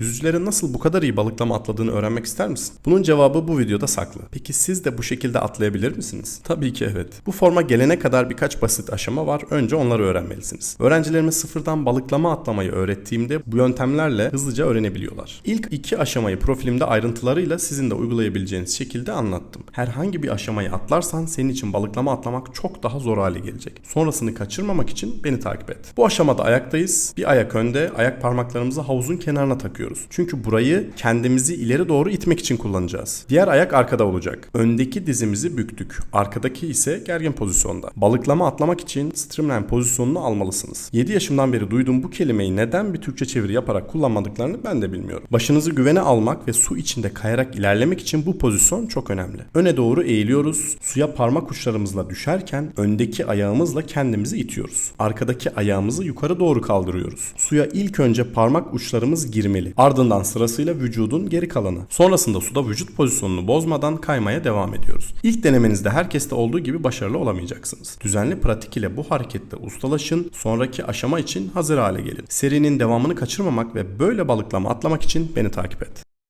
Yüzücülerin nasıl bu kadar iyi balıklama atladığını öğrenmek ister misin? Bunun cevabı bu videoda saklı. Peki siz de bu şekilde atlayabilir misiniz? Tabii ki evet. Bu forma gelene kadar birkaç basit aşama var. Önce onları öğrenmelisiniz. Öğrencilerime sıfırdan balıklama atlamayı öğrettiğimde bu yöntemlerle hızlıca öğrenebiliyorlar. İlk iki aşamayı profilimde ayrıntılarıyla sizin de uygulayabileceğiniz şekilde anlattım. Herhangi bir aşamayı atlarsan senin için balıklama atlamak çok daha zor hale gelecek. Sonrasını kaçırmamak için beni takip et. Bu aşamada ayaktayız. Bir ayak önde, ayak parmaklarımızı havuzun kenarına takıyoruz. Çünkü burayı kendimizi ileri doğru itmek için kullanacağız. Diğer ayak arkada olacak. Öndeki dizimizi büktük. Arkadaki ise gergin pozisyonda. Balıklama atlamak için streamline pozisyonunu almalısınız. 7 yaşımdan beri duyduğum bu kelimeyi neden bir Türkçe çeviri yaparak kullanmadıklarını ben de bilmiyorum. Başınızı güvene almak ve su içinde kayarak ilerlemek için bu pozisyon çok önemli. Öne doğru eğiliyoruz. Suya parmak uçlarımızla düşerken öndeki ayağımızla kendimizi itiyoruz. Arkadaki ayağımızı yukarı doğru kaldırıyoruz. Suya ilk önce parmak uçlarımız girmeli. Ardından sırasıyla vücudun geri kalanı. Sonrasında suda vücut pozisyonunu bozmadan kaymaya devam ediyoruz. İlk denemenizde herkeste olduğu gibi başarılı olamayacaksınız. Düzenli pratik ile bu harekette ustalaşın, sonraki aşama için hazır hale gelin. Serinin devamını kaçırmamak ve böyle balıklama atlamak için beni takip et.